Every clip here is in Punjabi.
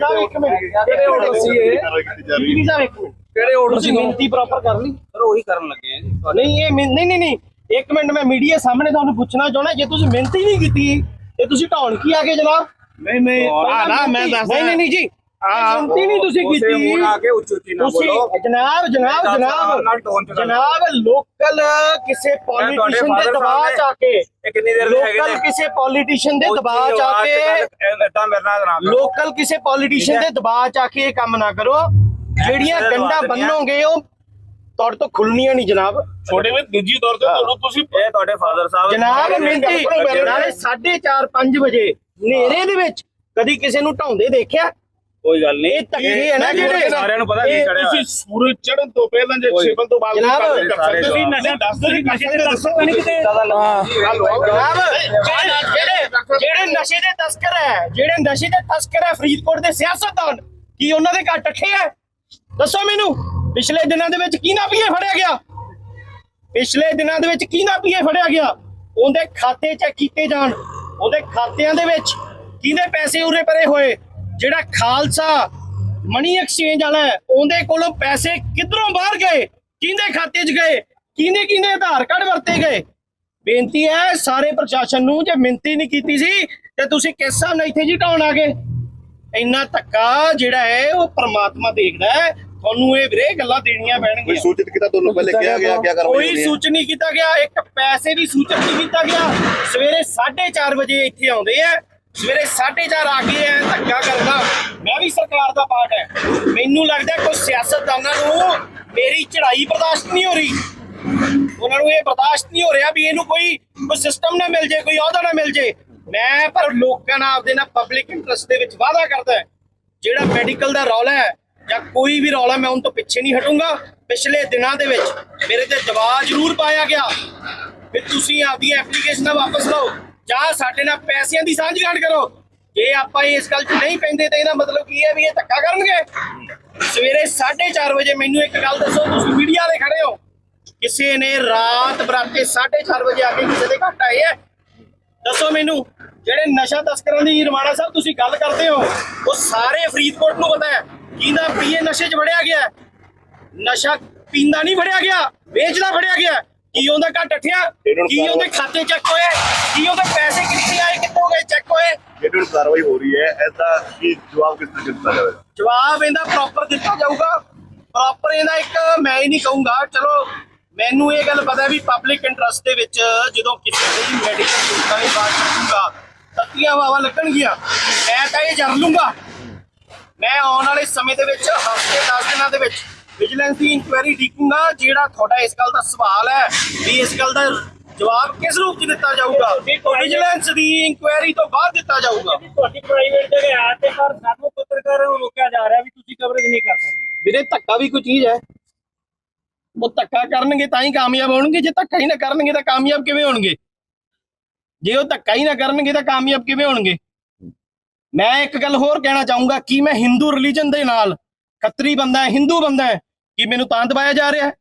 ਸਾਹਿਬ ਇੱਕ ਮਿੰਟ। ਕਿਹੜੇ ਆਰਡਰ ਸੀ ਇਹ ਡੀਪੀ ਸਾਹਿਬ ਇੱਕ ਮਿੰਟ। ਕਿਹੜੇ ਆਰਡਰ ਤੁਸੀਂ ਮਿਹਨਤੀ ਪ੍ਰੋਪਰ ਕਰ ਲਈ। ਸਰ ਉਹੀ ਕਰਨ ਲੱਗੇ ਆ ਜੀ ਨਹੀਂ ਇਹ ਮਿਹਨ- ਨਹੀਂ ਨਹੀਂ ਨਹੀਂ। ਇੱਕ ਮਿੰਟ ਮੈਂ ਮੀਡੀਆ ਸਾਹਮਣੇ ਤੁਹਾਨੂੰ ਪੁੱਛਣਾ ਚਾਹਣਾ ਜੇ ਤੁਸੀਂ ਮਿਹਨਤੀ ਨਹੀਂ ਕੀਤੀ ਤੇ ਤੁਸੀਂ ਢਾਉਣ ਕੀ ਆ ਗਏ ਜਨਾਬ? ਨਹੀਂ ਨਹੀਂ। ਆ ਨਾ ਮੈਂ ਦੱਸਦਾ। ਨਹੀਂ ਨਹੀਂ ਨਹੀਂ ਜੀ। ਆ ਮਿਹਨਤੀ ਨਹੀਂ ਤੁਸੀਂ ਉਸੇ ਕੀਤੀ। ਮੂੰਹ ਲਾ ਕੇ ਉੱਚੀ ਉੱਚੀ ਨਾ ਤੁਸੀਂ ਬੋਲੋ। ਜਨਾਬ ਜਨਾਬ ਜਨਾਬ ਜਨਾਬ ਲੋਕਲ ਕਿਸੇ ਪੋਲੀਟੀਸ਼ੀਅਨ ਦੇ father ਦਬਾਅ ਸਾਹਿਬ ਚ ਆ ਕੇ ਇਹ ਕਿੰਨੀ ਦੇਰ ਦੇ ਹੈਗੇ ਲੋਕਲ ਨੇ? ਕਿਸੇ ਪੋਲੀਟੀਸ਼ੀਅਨ ਦੇ ਦਬਾਅ ਚ ਆ ਕੇ ਇਦਾਂ ਮੇਰੇ ਨਾਲ ਨਾ ਕਰੋ। ਲੋਕਲ ਕਿਸੇ ਪੋਲੀਟੀਸ਼ੀਅਨ ਦੇ ਦਬਾਅ ਚ ਆ ਕੇ ਇਹ ਕੰਮ ਨਾ ਕਰੋ। ਜਿਹੜੀਆਂ ਗੰਡਾ ਆ। ਬੰਨੋਗੇ ਉਹ ਤੁਹਾਡੇ ਤੋਂ ਖੁੱਲਣੀਆਂ ਨਹੀਂ ਜਨਾਬ। ਛੋਟੇ ਵਿੱਚ ਨਿੱਜੀ ਤੌਰ ਤੇ ਤੁਹਾਨੂੰ ਤੁਸੀਂ ਇਹ ਤੁਹਾਡੇ ਫਾਦਰ ਸਾਹਿਬ ਜਨਾਬ ਕਰੋ। ਨਾਲੇ 4:30 5 ਵਜੇ ਹਨੇਰੇ ਦੇ ਵਿੱਚ ਕਦੀ ਕਿਸੇ ਨੂੰ ਢਾਉਂਦੇ ਦੇਖਿਆ? ਕੋਈ ਗੱਲ ਨਹੀਂ। ਇਹ ਧੱਕੇ ਹੈ ਨਾ ਜਿਹੜੇ ਸਾਰਿਆਂ ਨੂੰ ਪਤਾ ਕੀ ਚੜਿਆ ਤੁਸੀਂ ਸੂਰਜ ਚੜ੍ਹਨ ਤੋਂ ਪਹਿਲਾਂ ਜੇ। ਛਿਪਣ ਤੋਂ ਬਾਅਦ ਕਰ ਸਕਦੇ ਤੁਸੀਂ ਨਸ਼ਾ ਦੱਸ ਦੋ ਜੀ ਨਸ਼ੇ ਦੇ ਦੱਸੋ। ਨਹੀਂ ਕਿਤੇ ਜਨਾਬ ਜਿਹੜੇ ਨਸ਼ੇ ਦੇ ਤਸਕਰ ਹੈ ਜਿਹੜੇ ਨਸ਼ੇ ਦੇ ਤਸਕਰ ਹੈ ਫਰੀਦਕੋਟ ਦੇ ਸਿਆਸਤਦਾਨ ਕੀ ਉਹਨਾਂ ਦੇ ਘਰ ਟੱਠੇ ਹੈ? ਦੱਸੋ ਮੈਨੂੰ ਪਿਛਲੇ ਦਿਨਾਂ ਦੇ ਵਿੱਚ ਕੀ ਨਾ ਪੀਏ ਫੜਿਆ ਗਿਆ? ਪਿਛਲੇ ਦਿਨਾਂ ਦੇ ਵਿੱਚ ਕੀ ਨਾ ਪੀਏ ਫੜਿਆ ਗਿਆ? ਉਹਦੇ ਖਾਤੇ ਚੈੱਕ ਕੀਤੇ ਜਾਣ। ਉਹਦੇ ਖਾਤਿਆਂ ਦੇ ਵਿੱਚ ਕਿਹਦੇ ਪੈਸੇ ਉਰੇ ਪਰੇ ਹੋਏ? ਜਿਹੜਾ ਖਾਲਸਾ ਮਨੀ ਐਕਸਚੇਂਜ ਵਾਲਾ ਉਹਦੇ ਕੋਲੋਂ ਪੈਸੇ ਕਿੱਧਰੋਂ ਬਾਹਰ ਗਏ? ਕਿਹਦੇ ਖਾਤੇ 'ਚ ਗਏ? ਕਿਹਨੇ ਕਿਹਨੇ ਆਧਾਰ ਕਾਰਡ ਵਰਤੇ ਗਏ? ਬੇਨਤੀ ਹੈ ਸਾਰੇ ਪ੍ਰਸ਼ਾਸਨ ਨੂੰ ਜੇ ਮਿੰਤੀ ਨਹੀਂ ਕੀਤੀ ਸੀ ਤੇ ਤੁਸੀਂ ਕਿਸ ਹਿਸਾਬ ਨਾਲ ਇੱਥੇ ਜੀ ਢਾਉਣ ਆ ਗਏ? ਇੰਨਾ ਧੱਕਾ ਜਿਹੜਾ ਹੈ ਉਹ ਪ੍ਰਮਾਤਮਾ ਦੇਖਦਾ ਹੈ। ਤੁਹਾਨੂੰ ਇਹ ਵੀਰੇ ਗੱਲਾਂ ਦੇਣੀਆਂ ਕੋਈ ਪੈਣਗੀਆਂ ਸੂਚਿਤ ਕੀਤਾ ਤੁਹਾਨੂੰ ਪਹਿਲੇ ਕਿਹਾ ਗਿਆ ਕੀ ਕਰਵਾਈ ਕੋਈ ਸੂਚਨ ਨਹੀਂ ਕੀਤਾ ਗਿਆ। ਇੱਕ ਪੈਸੇ ਦੀ ਸੂਚਨ ਨਹੀਂ ਕੀਤਾ ਗਿਆ। ਸਵੇਰੇ 4:30 ਵਜੇ ਇੱਥੇ ਆਉਂਦੇ ਆ। ਸਵੇਰੇ 4:30 ਆ ਕੇ ਐ ਧੱਕਾ ਕਰਦਾ। ਮੈਂ ਵੀ ਸਰਕਾਰ ਦਾ ਪਾਰਟ ਹੈ। ਮੈਨੂੰ ਲੱਗਦਾ ਕੋਈ ਸਿਆਸਤਦਾਨਾਂ ਨੂੰ ਮੇਰੀ ਚੜ੍ਹਾਈ ਬਰਦਾਸ਼ਤ ਨਹੀਂ ਹੋ ਰਹੀ। ਉਹਨਾਂ ਨੂੰ ਇਹ ਬਰਦਾਸ਼ਤ ਨਹੀਂ ਹੋ ਰਿਹਾ ਵੀ ਇਹਨੂੰ ਕੋਈ ਕੋਈ ਸਿਸਟਮ ਨਾ ਮਿਲ ਜੇ, ਕੋਈ ਅਹੁਦਾ ਨਾ ਮਿਲ ਜੇ। ਮੈਂ ਪਰ ਲੋਕਾਂ ਨਾਲ ਆਪਦੇ ਨਾਲ ਪਬਲਿਕ ਇੰਟਰਸਟ ਦੇ ਵਿੱਚ ਵਾਅਦਾ ਕਰਦਾ ਜਿਹੜਾ ਮੈਡੀਕਲ ਦਾ ਰੌਲਾ ਹੈ ਜਾਂ ਕੋਈ ਵੀ ਰੌਲਾ ਮੈਂ ਉਹਨਾਂ ਤੋਂ ਪਿੱਛੇ ਨਹੀਂ ਹਟੂੰਗਾ। ਪਿਛਲੇ ਦਿਨਾਂ ਦੇ ਵਿੱਚ ਮੇਰੇ ਤੇ ਦਬਾਅ ਜ਼ਰੂਰ ਪਾਇਆ ਗਿਆ। ਵੀ ਤੁਸੀਂ ਆਪਦੀ ਐਪਲੀਕੇਸ਼ਨਾਂ ਵਾਪਸ ਲਓ। ਜਾਂ ਸਾਡੇ ਨਾਲ ਪੈਸਿਆਂ ਦੀ ਸਾਂਝ ਸਾਂਝਗਾਂਠ ਕਰੋ। ਜੇ ਆਪਾਂ ਇਸ ਗੱਲ 'ਚ ਨਹੀਂ ਪੈਂਦੇ ਤਾਂ ਇਹਦਾ ਮਤਲਬ ਕੀ ਹੈ ਵੀ ਇਹ ਧੱਕਾ ਕਰਨਗੇ? ਸਵੇਰੇ 4:30 ਵਜੇ ਮੈਨੂੰ ਇੱਕ ਗੱਲ ਦੱਸੋ, ਤੁਸੀਂ ਮੀਡੀਆ ਦੇ ਖੜੇ ਹੋ। ਕਿਸੇ ਨੇ ਰਾਤ ਬਰਾਤੇ 4:30 ਵਜੇ ਆ ਕੇ ਕਿਸੇ ਦੇ ਘਰ ਆਏ ਹੈ? ਦੱਸੋ ਮੈਨੂੰ, ਜਿਹੜੇ ਨਸ਼ਾ ਤਸਕਰਾਂ ਦੀ ਨਿਰਮਾਣਾ ਸਾਹਿਬ ਤੁਸੀਂ ਗੱਲ ਕਰਦੇ ਹੋ, ਉਹ ਸਾਰੇ ਫਰੀਦਕੋਟ ਨੂੰ ਪਤਾ ਹੈ। ਕਿਹਦਾ ਪੀਏ ਨਸ਼ੇ 'ਚ ਵੜਿਆ ਗਿਆ ਨਸ਼ਾ ਪੀਂਦਾ ਨਹੀਂ ਫੜਿਆ ਗਿਆ, ਵੇਚਦਾ ਫੜਿਆ ਗਿਆ ਕੀ ਉਹਦਾ ਘਰ ਟੱਠਿਆ ਕੀ ਉਹਦੇ ਖਾਤੇ ਚੈੱਕ ਹੋਏ? ਕੀ ਉਹਦੇ ਪੈਸੇ ਕਿੱਥੇ ਆਏ ਕਿੱਥੋਂ ਗਏ ਚੈੱਕ ਹੋਏ? ਜਿਹੜੀ ਹੁਣ ਕਾਰਵਾਈ ਹੋ ਰਹੀ ਹੈ। ਐਸਾ ਕੀ ਜਵਾਬ ਕਿਸ ਤਰ੍ਹਾਂ ਦਿੱਤਾ ਜਾਵੇ? ਜਵਾਬ ਇਹਦਾ ਪ੍ਰੋਪਰ ਦਿੱਤਾ ਜਾਊਗਾ। ਪ੍ਰੋਪਰ ਇਹਦਾ ਇੱਕ ਮੈਂ ਹੀ ਨਹੀਂ ਕਹੂੰਗਾ। ਚਲੋ ਮੈਨੂੰ ਇਹ ਗੱਲ ਪਤਾ ਵੀ ਪਬਲਿਕ ਇੰਟਰਸਟ ਦੇ ਵਿੱਚ ਜਦੋਂ ਕਿਸੇ ਦੀ ਮੈਡੀਕਲ ਸਹੂਲਤਾਂ ਦੀ ਬਾਤ ਕਰੂੰਗਾ ਤੱਤੀਆਂ ਵਾਵਾ ਲੱਗਣਗੀਆਂ। ਮੈਂ ਤਾਂ ਇਹ ਜਰ ਲੂੰਗਾ। ਮੈਂ ਆਉਣ ਵਾਲੇ ਸਮੇਂ ਦੇ ਵਿੱਚ ਹਫ਼ਤੇ 10 ਦਿਨਾਂ ਦੇ ਵਿੱਚ ਵਿਜੀਲੈਂਸ ਦੀ ਇਨਕੁਆਇਰੀ ਡੀਕੂੰਗਾ ਜਿਹੜਾ ਤੁਹਾਡਾ ਇਸ ਗੱਲ ਦਾ ਸਵਾਲ ਹੈ ਵੀ ਇਸ ਗੱਲ ਦਾ ਜਵਾਬ ਕਿਸ ਰੂਪ 'ਚ ਦਿੱਤਾ ਜਾਊਗਾ? ਵਿਜੀਲੈਂਸ ਦੀ ਇਨਕੁਆਇਰੀ ਤੋਂ ਬਾਅਦ ਦਿੱਤਾ ਜਾਊਗਾ। ਤੁਹਾਡੀ ਪ੍ਰਾਈਵੇਟ ਜਗ੍ਹਾ ਆ ਤੇ ਪਰ ਸਾਨੂੰ ਪੱਤਰਕਾਰਾਂ ਨੂੰ ਰੋਕਿਆ ਜਾ ਰਿਹਾ ਵੀ ਤੁਸੀਂ ਕਵਰੇਜ ਨਹੀਂ ਕਰ ਸਕਦੇ। ਵੀਰੇ ਧੱਕਾ ਵੀ ਕੋਈ ਚੀਜ਼ ਹੈ। ਉਹ ਧੱਕਾ ਕਰਨਗੇ ਤਾਂ ਹੀ ਕਾਮਯਾਬ ਹੋਣਗੇ ਜੇ ਧੱਕਾ ਹੀ ਨਾ ਕਰਨਗੇ ਤਾਂ ਕਾਮਯਾਬ ਕਿਵੇਂ ਹੋਣਗੇ? ਜੇ ਉਹ ਧੱਕਾ ਹੀ ਨਾ ਕਰਨਗੇ ਤਾਂ ਕਾਮਯਾਬ ਕਿਵੇਂ ਹੋਣਗੇ? ਮੈਂ ਇੱਕ ਗੱਲ ਹੋਰ ਕਹਿਣਾ ਚਾਹੂੰਗਾ ਕਿ ਮੈਂ ਹਿੰਦੂ ਰਿਲੀਜਨ ਦੇ ਨਾਲ ਖੱਤਰੀ ਬੰਦਾ ਹੈ ਹਿੰਦੂ ਬੰਦਾ ਹੈ। ਕਿ ਮੈਨੂੰ ਤਾਂ ਦਬਾਇਆ ਜਾ ਰਿਹਾ ਹੈ?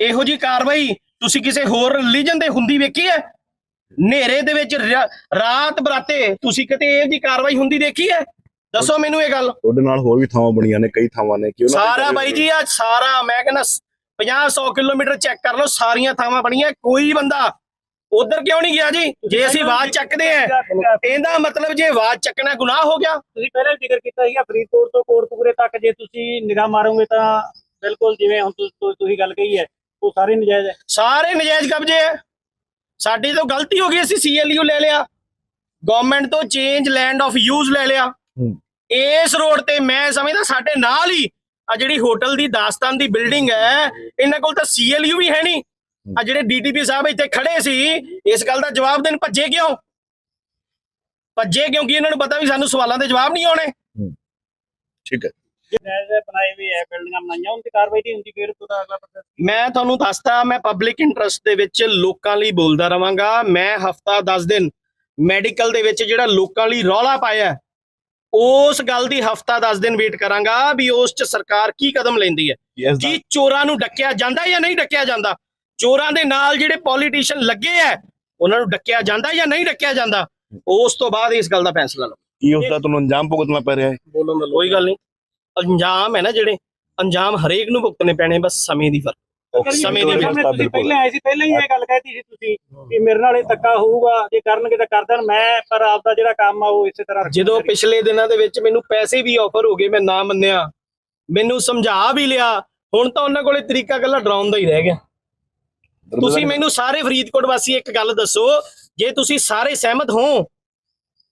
ਇਹੋ ਜੀ ਕਾਰਵਾਈ ਤੁਸੀਂ ਕਿਸੇ ਹੋਰ ਰਿਲੀਜਨ ਦੇ ਹੁੰਦੀ ਵੇਖੀ ਹੈ? ਹਨੇਰੇ ਦੇ ਵਿੱਚ ਰਾਤ ਬਰਾਤੇ ਤੁਸੀਂ ਕਿਤੇ ਇਹੋ ਜੀ ਕਾਰਵਾਈ ਹੁੰਦੀ ਦੇਖੀ ਹੈ? ਦੱਸੋ ਮੈਨੂੰ ਇਹ ਗੱਲ। ਤੁਹਾਡੇ ਨਾਲ ਹੋਰ ਵੀ ਥਾਵਾਂ ਬਣੀਆਂ ਨੇ ਕਈ ਥਾਵਾਂ ਨੇ ਕਿ ਉਹਨਾਂ ਤੇ ਸਾਰਾ ਬਾਈ ਜੀ ਆ ਸਾਰਾ ਮੈਂ ਕਹਿੰਦਾ 50 100 ਕਿਲੋਮੀਟਰ ਚੈੱਕ ਕਰ ਲਓ ਸਾਰੀਆਂ ਥਾਵਾਂ ਬਣੀਆਂ ਕੋਈ ਬੰਦਾ ਉਧਰ ਕਿਉਂ ਨਹੀਂ ਗਿਆ ਜੀ? ਜੇ ਅਸੀਂ ਆਵਾਜ਼ ਚੱਕਦੇ ਆ ਇਹਦਾ ਮਤਲਬ ਜੇ ਆਵਾਜ਼ ਚੱਕਣਾ ਗੁਨਾਹ ਹੋ ਗਿਆ। ਤੁਸੀਂ ਪਹਿਲਾਂ ਜ਼ਿਕਰ ਕੀਤਾ ਸੀਗਾ ਫਰੀਦਕੋਟ ਤੋਂ ਕੋਟਪੂਰੇ ਤੱਕ ਜੇ ਤੁਸੀਂ ਨਿਗਾਹ ਮਾਰੋਗੇ ਤਾਂ ਬਿਲਕੁਲ ਜਿਵੇਂ ਹੁਣ ਤੁਸੀਂ ਗੱਲ ਕਹੀ ਹੈ ਉਹ ਸਾਰੇ ਨਜਾਇਜ਼ ਹੈ। ਸਾਰੇ ਨਜਾਇਜ਼ ਕਬਜ਼ੇ ਆ ਸਾਡੀ ਤੋਂ ਗਲਤੀ ਹੋ ਗਈ ਅਸੀਂ ਸੀਐਲਯੂ ਲੈ ਲਿਆ। ਗਵਰਨਮੈਂਟ ਤੋਂ ਚੇਂਜ ਲੈਂਡ ਆਫ ਯੂਜ਼ ਲੈ ਲਿਆ। ਇਸ ਰੋਡ ਤੇ ਮੈਂ ਸਮਝਦਾ ਸਾਡੇ ਨਾਲ ਹੀ ਆ ਜਿਹੜੀ ਹੋਟਲ ਦੀ ਦਾਸਤਾਨ ਦੀ ਬਿਲਡਿੰਗ ਹੈ ਇਹਨਾਂ ਕੋਲ ਤਾਂ ਸੀਐਲਯੂ ਵੀ ਹੈ ਨਹੀਂ। ਆ ਜਿਹੜੇ ਡੀਟੀਪੀ ਸਾਹਿਬ ਇੱਥੇ ਖੜੇ ਸੀ ਇਸ ਗੱਲ ਦਾ ਜਵਾਬ ਦੇਣ ਭੱਜੇ ਕਿਉਂ? ਭੱਜੇ ਕਿਉਂਕਿ ਇਹਨਾਂ ਨੂੰ ਪਤਾ ਵੀ ਸਾਨੂੰ ਸਵਾਲਾਂ ਦੇ ਜਵਾਬ ਨਹੀਂ ਆਉਣੇ? ਠੀਕ ਹੈ। ਮੈਂ ਤੁਹਾਨੂੰ ਦੱਸਦਾ ਮੈਂ ਪਬਲਿਕ ਇੰਟਰਸਟ ਦੇ ਵਿੱਚ ਲੋਕਾਂ ਲਈ ਬੋਲਦਾ ਰਵਾਂਗਾ। ਮੈਂ ਹਫਤਾ 10 ਦਿਨ ਮੈਡੀਕਲ ਦੇ ਵਿੱਚ ਜਿਹੜਾ ਲੋਕਾਂ ਲਈ ਰੌਲਾ ਪਾਇਆ ਉਸ ਗੱਲ ਦੀ ਹਫਤਾ 10 ਦਿਨ ਵੇਟ ਕਰਾਂਗਾ ਵੀ ਉਸ 'ਚ ਸਰਕਾਰ ਕੀ ਕਦਮ ਲੈਂਦੀ ਹੈ। ਕੀ ਚੋਰਾਂ ਨੂੰ ਡੱਕਿਆ ਜਾਂਦਾ ਜਾਂ ਨਹੀਂ ਡੱਕਿਆ ਜਾਂਦਾ? ਚੋਰਾਂ ਦੇ ਨਾਲ ਜਿਹੜੇ ਪੋਲੀਟੀਸ਼ੀਅਨ ਲੱਗੇ ਆ ਉਹਨਾਂ ਨੂੰ ਡੱਕਿਆ ਜਾਂਦਾ ਜਾਂ ਨਹੀਂ ਡੱਕਿਆ ਜਾਂਦਾ? ਉਸ ਤੋਂ ਬਾਅਦ ਇਸ ਗੱਲ ਦਾ ਫੈਸਲਾ ਲਓ। ਕੀ ਉਸ ਦਾ ਤੁਹਾਨੂੰ ਅੰਜਾਮ ਭੁਗਤਣਾ ਪੈ ਰਿਹਾ ਹੈ? ਬੋਲਣ ਦਾ ਕੋਈ ਗੱਲ ਨਹੀਂ। ਅੰਜਾਮ ਹੈ ਨਾ ਜਿਹੜੇ ਅੰਜਾਮ ਹਰੇਕ ਨੂੰ ਭੁਗਤਣੇ ਪੈਣੇ ਬਸ ਸਮੇਂ ਦੀ ਫ਼ਰਕ। ਸਮੇਂ ਦੀ ਤੁਸੀਂ ਪਹਿਲਾਂ ਆਏ ਸੀ ਪਹਿਲਾਂ ਹੀ ਇਹ ਗੱਲ ਕਹਿਤੀ ਸੀ ਤੁਸੀਂ ਕਿ ਮੇਰੇ ਨਾਲ ਇਹ ਧੱਕਾ ਹੋਊਗਾ ਜੇ ਕਰਨਗੇ ਤਾਂ ਕਰ ਦੇਣ। ਮੈਂ ਪਰ ਆਪਦਾ ਜਿਹੜਾ ਕੰਮ ਆ ਉਹ ਇਸੇ ਤਰ੍ਹਾਂ ਜਦੋਂ ਪਿਛਲੇ ਦਿਨਾਂ ਦੇ ਵਿੱਚ ਮੈਨੂੰ ਪੈਸੇ ਵੀ ਆਫਰ ਹੋ ਗਏ ਮੈਂ ਨਾ ਮੰਨਿਆ। ਮੈਨੂੰ ਸਮਝਾ ਵੀ ਲਿਆ। ਹੁਣ ਤਾਂ ਉਹਨਾਂ ਕੋਲੇ ਤਰੀਕਾ ਗੱਲਾਂ ਡਰਾਉਣ ਦਾ ਹੀ ਰਹਿ ਗਿਆ। ਤੁਸੀਂ ਮੈਨੂੰ ਸਾਰੇ ਫਰੀਦਕੋਟ ਵਾਸੀ ਇੱਕ ਗੱਲ ਦੱਸੋ ਜੇ ਤੁਸੀਂ ਸਾਰੇ ਸਹਿਮਤ ਹੋ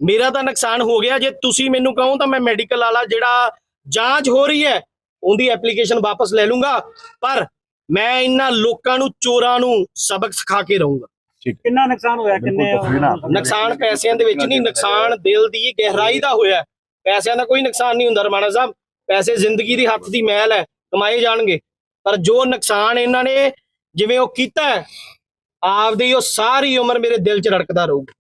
ਮੇਰਾ ਤਾਂ ਨੁਕਸਾਨ ਹੋ ਗਿਆ ਜੇ ਤੁਸੀਂ ਮੈਨੂੰ ਕਹੋ ਤਾਂ ਮੈਂ ਮੈਡੀਕਲ ਵਾਲਾ ਜਿਹੜਾ ਜਾਂਚ ਹੋ ਰਹੀ ਹੈ ਉਹਦੀ ਐਪਲੀਕੇਸ਼ਨ ਵਾਪਸ ਲੈ ਲੂੰਗਾ ਪਰ ਮੈਂ ਇਹਨਾਂ ਲੋਕਾਂ ਨੂੰ ਚੋਰਾਂ ਨੂੰ ਸਬਕ ਸਿਖਾ ਕੇ ਰਹੂੰਗਾ। ਕਿੰਨਾ ਨੁਕਸਾਨ ਹੋਇਆ ਕਿੰਨੇ ਨੁਕਸਾਨ ਪੈਸਿਆਂ ਦੇ ਵਿੱਚ ਨਹੀਂ ਨੁਕਸਾਨ ਦਿਲ ਦੀ ਗਹਿਰਾਈ ਦਾ ਹੋਇਆ। ਹੈ। ਪੈਸਿਆਂ ਦਾ ਕੋਈ ਨੁਕਸਾਨ ਨਹੀਂ ਹੁੰਦਾ ਰਮਾਣਾ ਸਾਹਿਬ। ਪੈਸੇ ਜ਼ਿੰਦਗੀ ਦੀ ਹੱਥ ਦੀ ਮੈਲ ਹੈ ਕਮਾਏ ਜਾਣਗੇ। ਪਰ ਜੋ ਨੁਕਸਾਨ ਇਹਨਾਂ ਨੇ ਜਿਵੇਂ ਉਹ ਕੀਤਾ ਆਪਦੀ ਉਹ ਸਾਰੀ ਉਮਰ ਮੇਰੇ ਦਿਲ 'ਚ ਰੜਕਦਾ ਰਹੂਗਾ।